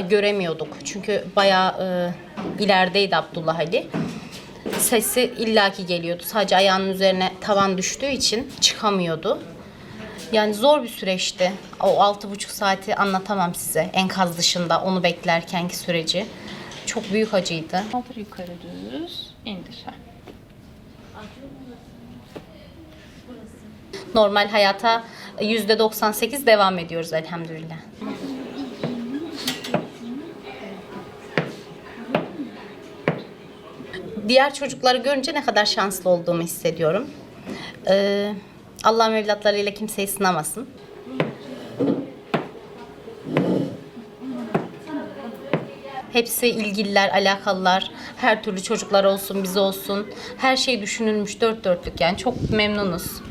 Göremiyorduk çünkü bayağı e, ilerideydi Abdullah Ali. Sesi illaki geliyordu. Sadece ayağının üzerine tavan düştüğü için çıkamıyordu. Yani zor bir süreçti. O altı buçuk saati anlatamam size. Enkaz dışında onu beklerkenki süreci. Çok büyük acıydı. Kaldır yukarı düz. indir. Normal hayata %98 devam ediyoruz elhamdülillah. Diğer çocukları görünce ne kadar şanslı olduğumu hissediyorum. Ee, Allah evlatlarıyla kimseyi sınamasın. Hepsi ilgililer, alakalılar. Her türlü çocuklar olsun, biz olsun. Her şey düşünülmüş dört dörtlük yani çok memnunuz.